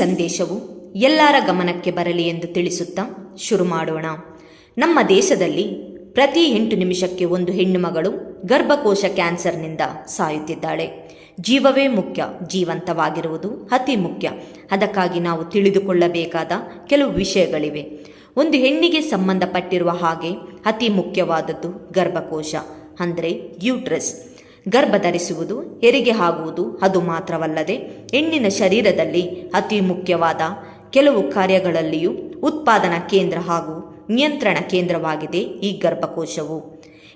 ಸಂದೇಶವು ಎಲ್ಲರ ಗಮನಕ್ಕೆ ಬರಲಿ ಎಂದು ತಿಳಿಸುತ್ತಾ ಶುರು ಮಾಡೋಣ. ನಮ್ಮ ದೇಶದಲ್ಲಿ ಪ್ರತಿ ಎಂಟು ನಿಮಿಷಕ್ಕೆ ಒಂದು ಹೆಣ್ಣು ಮಗಳು ಗರ್ಭಕೋಶ ಕ್ಯಾನ್ಸರ್ನಿಂದ ಸಾಯುತ್ತಿದ್ದಾಳೆ. ಜೀವವೇ ಮುಖ್ಯ, ಜೀವಂತವಾಗಿರುವುದು ಅತಿ ಮುಖ್ಯ. ಅದಕ್ಕಾಗಿ ನಾವು ತಿಳಿದುಕೊಳ್ಳಬೇಕಾದ ಕೆಲವು ವಿಷಯಗಳಿವೆ. ಒಂದು ಹೆಣ್ಣಿಗೆ ಸಂಬಂಧಪಟ್ಟಿರುವ ಹಾಗೆ ಅತಿ ಮುಖ್ಯವಾದದ್ದು ಗರ್ಭಕೋಶ, ಅಂದರೆ ಯೂಟ್ರಸ್. ಗರ್ಭ ಧರಿಸುವುದು ಹೆರಿಗೆ ಆಗುವುದು ಅದು ಮಾತ್ರವಲ್ಲದೆ ಹೆಣ್ಣಿನ ಶರೀರದಲ್ಲಿ ಅತಿ ಮುಖ್ಯವಾದ ಕೆಲವು ಕಾರ್ಯಗಳಲ್ಲಿಯೂ ಉತ್ಪಾದನಾ ಕೇಂದ್ರ ಹಾಗೂ ನಿಯಂತ್ರಣ ಕೇಂದ್ರವಾಗಿದೆ ಈ ಗರ್ಭಕೋಶವು.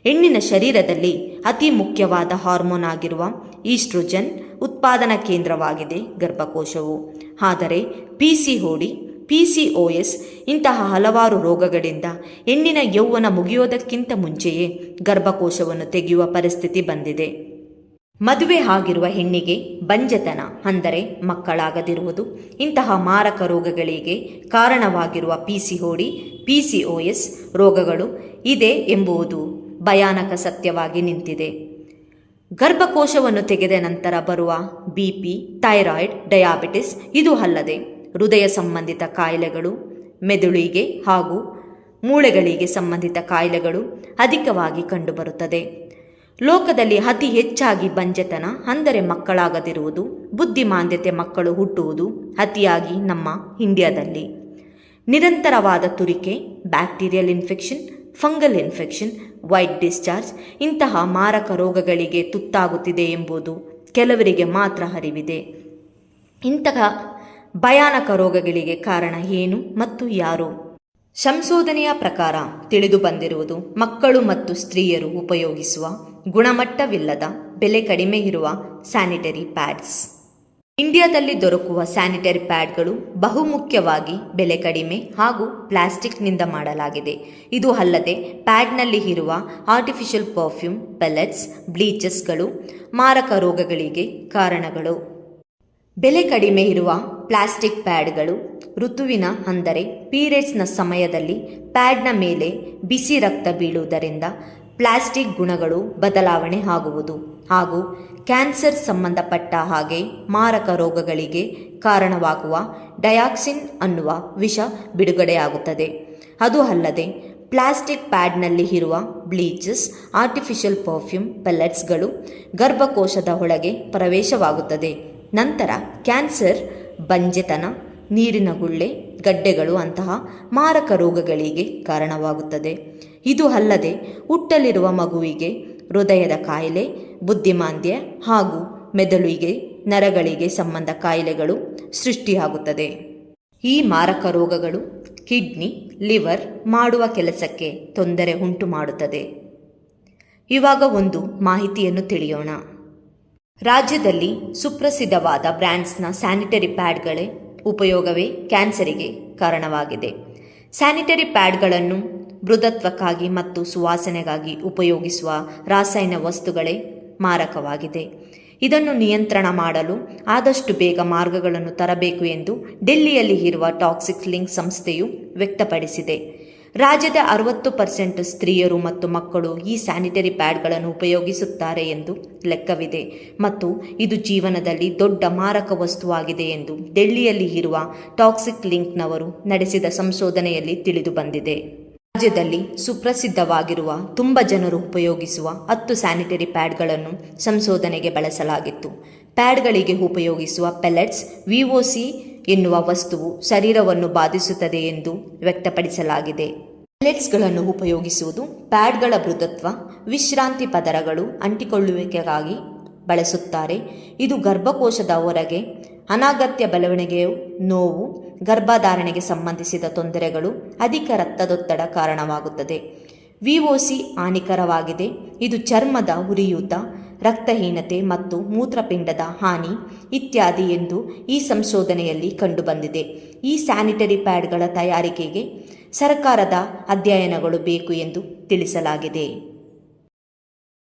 ಹೆಣ್ಣಿನ ಶರೀರದಲ್ಲಿ ಅತಿ ಮುಖ್ಯವಾದ ಹಾರ್ಮೋನ್ ಆಗಿರುವ ಈಸ್ಟ್ರೋಜನ್ ಉತ್ಪಾದನಾ ಕೇಂದ್ರವಾಗಿದೆ ಗರ್ಭಕೋಶವು. ಆದರೆ ಪಿ ಸಿ ಓಡಿ ಪಿ ಇಂತಹ ಹಲವಾರು ರೋಗಗಳಿಂದ ಹೆಣ್ಣಿನ ಯೌವನ ಮುಗಿಯೋದಕ್ಕಿಂತ ಮುಂಚೆಯೇ ಗರ್ಭಕೋಶವನ್ನು ತೆಗೆಯುವ ಪರಿಸ್ಥಿತಿ ಬಂದಿದೆ. ಮದುವೆ ಆಗಿರುವ ಹೆಣ್ಣಿಗೆ ಬಂಜತನ, ಅಂದರೆ ಮಕ್ಕಳಾಗದಿರುವುದು. ಇಂತಹ ಮಾರಕ ರೋಗಗಳಿಗೆ ಕಾರಣವಾಗಿರುವ ಪಿ ಸಿ ರೋಗಗಳು ಇದೆ ಎಂಬುದು ಭಯಾನಕ ಸತ್ಯವಾಗಿ ನಿಂತಿದೆ. ಗರ್ಭಕೋಶವನ್ನು ತೆಗೆದ ನಂತರ ಬರುವ ಬಿ ಪಿ ಥೈರಾಯ್ಡ್ ಡಯಾಬಿಟಿಸ್ ಇದು ಅಲ್ಲದೆ ಹೃದಯ ಸಂಬಂಧಿತ ಕಾಯಿಲೆಗಳು, ಮೆದುಳಿಗೆ ಹಾಗೂ ಮೂಳೆಗಳಿಗೆ ಸಂಬಂಧಿತ ಕಾಯಿಲೆಗಳು ಅಧಿಕವಾಗಿ ಕಂಡುಬರುತ್ತದೆ. ಲೋಕದಲ್ಲಿ ಅತಿ ಹೆಚ್ಚಾಗಿ ಬಂಜೆತನ, ಅಂದರೆ ಮಕ್ಕಳಾಗದಿರುವುದು, ಬುದ್ಧಿಮಾಂದ್ಯತೆ ಮಕ್ಕಳು ಹುಟ್ಟುವುದು ಅತಿಯಾಗಿ ನಮ್ಮ ಇಂಡಿಯಾದಲ್ಲಿ. ನಿರಂತರವಾದ ತುರಿಕೆ, bacterial infection, fungal infection, white discharge ಇಂತಹ ಮಾರಕ ರೋಗಗಳಿಗೆ ತುತ್ತಾಗುತ್ತಿದೆ ಎಂಬುದು ಕೆಲವರಿಗೆ ಮಾತ್ರ ಅರಿವಿದೆ. ಇಂತಹ ಭಯಾನಕ ರೋಗಗಳಿಗೆ ಕಾರಣ ಏನು ಮತ್ತು ಯಾರು? ಸಂಶೋಧನೆಯ ಪ್ರಕಾರ ತಿಳಿದು ಬಂದಿರುವುದು ಮಕ್ಕಳು ಮತ್ತು ಸ್ತ್ರೀಯರು ಉಪಯೋಗಿಸುವ ಗುಣಮಟ್ಟವಿಲ್ಲದ, ಬೆಲೆ ಕಡಿಮೆ ಇರುವ ಸ್ಯಾನಿಟರಿ ಪ್ಯಾಡ್ಸ್. ಇಂಡಿಯಾದಲ್ಲಿ ದೊರಕುವ ಸ್ಯಾನಿಟರಿ ಪ್ಯಾಡ್ಗಳು ಬಹುಮುಖ್ಯವಾಗಿ ಬೆಲೆ ಕಡಿಮೆ ಹಾಗೂ ಪ್ಲಾಸ್ಟಿಕ್ನಿಂದ ಮಾಡಲಾಗಿದೆ. ಇದು ಅಲ್ಲದೆ, ಪ್ಯಾಡ್ನಲ್ಲಿ ಇರುವ ಆರ್ಟಿಫಿಷಿಯಲ್ ಪರ್ಫ್ಯೂಮ್ ಪೆಲೆಟ್ಸ್ ಬ್ಲೀಚಸ್ಗಳು ಮಾರಕ ರೋಗಗಳಿಗೆ ಕಾರಣಗಳು. ಬೆಲೆ ಕಡಿಮೆ ಇರುವ ಪ್ಲಾಸ್ಟಿಕ್ ಪ್ಯಾಡ್ಗಳು, ಋತುವಿನ ಅಂದರೆ ಪೀರಿಯಡ್ಸ್ನ ಸಮಯದಲ್ಲಿ ಪ್ಯಾಡ್ನ ಮೇಲೆ ಬಿಸಿ ರಕ್ತ ಬೀಳುವುದರಿಂದ ಪ್ಲಾಸ್ಟಿಕ್ ಗುಣಗಳು ಬದಲಾವಣೆ ಆಗುವುದು ಹಾಗೂ ಕ್ಯಾನ್ಸರ್ ಸಂಬಂಧಪಟ್ಟ ಹಾಗೆ ಮಾರಕ ರೋಗಗಳಿಗೆ ಕಾರಣವಾಗುವ ಡಯಾಕ್ಸಿನ್ ಅನ್ನುವ ವಿಷ ಬಿಡುಗಡೆಯಾಗುತ್ತದೆ. ಅದು ಅಲ್ಲದೆ ಪ್ಲಾಸ್ಟಿಕ್ ಪ್ಯಾಡ್ನಲ್ಲಿ ಇರುವ ಬ್ಲೀಚಸ್, ಆರ್ಟಿಫಿಷಿಯಲ್ ಪರ್ಫ್ಯೂಮ್ ಪೆಲೆಟ್ಸ್ಗಳು ಗರ್ಭಕೋಶದ ಒಳಗೆ ಪ್ರವೇಶವಾಗುತ್ತದೆ. ನಂತರ ಕ್ಯಾನ್ಸರ್ ಬಂಜೆತನ, ನೀರಿನ ಗುಳ್ಳೆ, ಗಡ್ಡೆಗಳು ಅಂತಹ ಮಾರಕ ರೋಗಗಳಿಗೆ ಕಾರಣವಾಗುತ್ತದೆ. ಇದು ಅಲ್ಲದೆ ಹುಟ್ಟಲಿರುವ ಮಗುವಿಗೆ ಹೃದಯದ ಕಾಯಿಲೆ, ಬುದ್ಧಿಮಾಂದ್ಯ ಹಾಗೂ ಮೆದುಳಿಗೆ, ನರಗಳಿಗೆ ಸಂಬಂಧ ಕಾಯಿಲೆಗಳು ಸೃಷ್ಟಿಯಾಗುತ್ತದೆ. ಈ ಮಾರಕ ರೋಗಗಳು ಕಿಡ್ನಿ, ಲಿವರ್ ಮಾಡುವ ಕೆಲಸಕ್ಕೆ ತೊಂದರೆ ಉಂಟು ಮಾಡುತ್ತದೆ ಇವಾಗ ಒಂದು ಮಾಹಿತಿಯನ್ನು ತಿಳಿಯೋಣ. ರಾಜ್ಯದಲ್ಲಿ ಸುಪ್ರಸಿದ್ಧವಾದ ಬ್ರ್ಯಾಂಡ್ಸ್ನ ಸ್ಯಾನಿಟರಿ ಪ್ಯಾಡ್ಗಳೇ ಉಪಯೋಗವೇ ಕ್ಯಾನ್ಸರಿಗೆ ಕಾರಣವಾಗಿದೆ. ಸ್ಯಾನಿಟರಿ ಪ್ಯಾಡ್ಗಳನ್ನು ಮೃದತ್ವಕ್ಕಾಗಿ ಮತ್ತು ಸುವಾಸನೆಗಾಗಿ ಉಪಯೋಗಿಸುವ ರಾಸಾಯನ ವಸ್ತುಗಳೇ ಮಾರಕವಾಗಿದೆ. ಇದನ್ನು ನಿಯಂತ್ರಣ ಮಾಡಲು ಆದಷ್ಟು ಬೇಗ ಮಾರ್ಗಗಳನ್ನು ತರಬೇಕು ಎಂದು ಡೆಲ್ಲಿಯಲ್ಲಿ ಇರುವ ಟಾಕ್ಸಿಕ್ ಲಿಂಕ್ ಸಂಸ್ಥೆಯು ವ್ಯಕ್ತಪಡಿಸಿದೆ. ರಾಜ್ಯದ ಅರವತ್ತು ಪರ್ಸೆಂಟ್ ಸ್ತ್ರೀಯರು ಮತ್ತು ಮಕ್ಕಳು ಈ ಸ್ಯಾನಿಟರಿ ಪ್ಯಾಡ್ಗಳನ್ನು ಉಪಯೋಗಿಸುತ್ತಾರೆ ಎಂದು ಲೆಕ್ಕವಿದೆ. ಮತ್ತು ಇದು ಜೀವನದಲ್ಲಿ ದೊಡ್ಡ ಮಾರಕ ವಸ್ತುವಾಗಿದೆ ಎಂದು ಡೆಲ್ಲಿಯಲ್ಲಿ ಇರುವ ಟಾಕ್ಸಿಕ್ ಲಿಂಕ್ನವರು ನಡೆಸಿದ ಸಂಶೋಧನೆಯಲ್ಲಿ ತಿಳಿದು ಬಂದಿದೆ. ರಾಜ್ಯದಲ್ಲಿ ಸುಪ್ರಸಿದ್ಧವಾಗಿರುವ ತುಂಬ ಜನರು ಉಪಯೋಗಿಸುವ ಹತ್ತು ಸ್ಯಾನಿಟರಿ ಪ್ಯಾಡ್ಗಳನ್ನು ಸಂಶೋಧನೆಗೆ ಬಳಸಲಾಗಿತ್ತು. ಪ್ಯಾಡ್ಗಳಿಗೆ ಉಪಯೋಗಿಸುವ ಪೆಲೆಟ್ಸ್ ವಿಒಸಿ ಎನ್ನುವ ವಸ್ತುವು ಶರೀರವನ್ನು ಬಾಧಿಸುತ್ತದೆ ಎಂದು ವ್ಯಕ್ತಪಡಿಸಲಾಗಿದೆ. ಪೆಲೆಟ್ಸ್ಗಳನ್ನು ಉಪಯೋಗಿಸುವುದು ಪ್ಯಾಡ್ಗಳ ಮೃದುತ್ವ, ವಿಶ್ರಾಂತಿ ಪದರಗಳು ಅಂಟಿಕೊಳ್ಳುವಿಕೆಗಾಗಿ ಬಳಸುತ್ತಾರೆ. ಇದು ಗರ್ಭಕೋಶದ ಹೊರಗೆ ಅನಾಗತ್ಯ ಬೆಳವಣಿಗೆಯು ನೋವು, ಗರ್ಭಧಾರಣೆಗೆ ಸಂಬಂಧಿಸಿದ ತೊಂದರೆಗಳು, ಅಧಿಕ ರಕ್ತದೊತ್ತಡ ಕಾರಣವಾಗುತ್ತದೆ. ವಿಒಸಿ ಹಾನಿಕರವಾಗಿದೆ. ಇದು ಚರ್ಮದ ಉರಿಯೂತ ರಕ್ತಹೀನತೆ ಮತ್ತು ಮೂತ್ರಪಿಂಡದ ಹಾನಿ ಇತ್ಯಾದಿ ಎಂದು ಈ ಸಂಶೋಧನೆಯಲ್ಲಿ ಕಂಡುಬಂದಿದೆ. ಈ ಸ್ಯಾನಿಟರಿ ಪ್ಯಾಡ್ಗಳ ತಯಾರಿಕೆಗೆ ಸರ್ಕಾರದ ಅಧ್ಯಯನಗಳು ಬೇಕು ಎಂದು ತಿಳಿಸಲಾಗಿದೆ.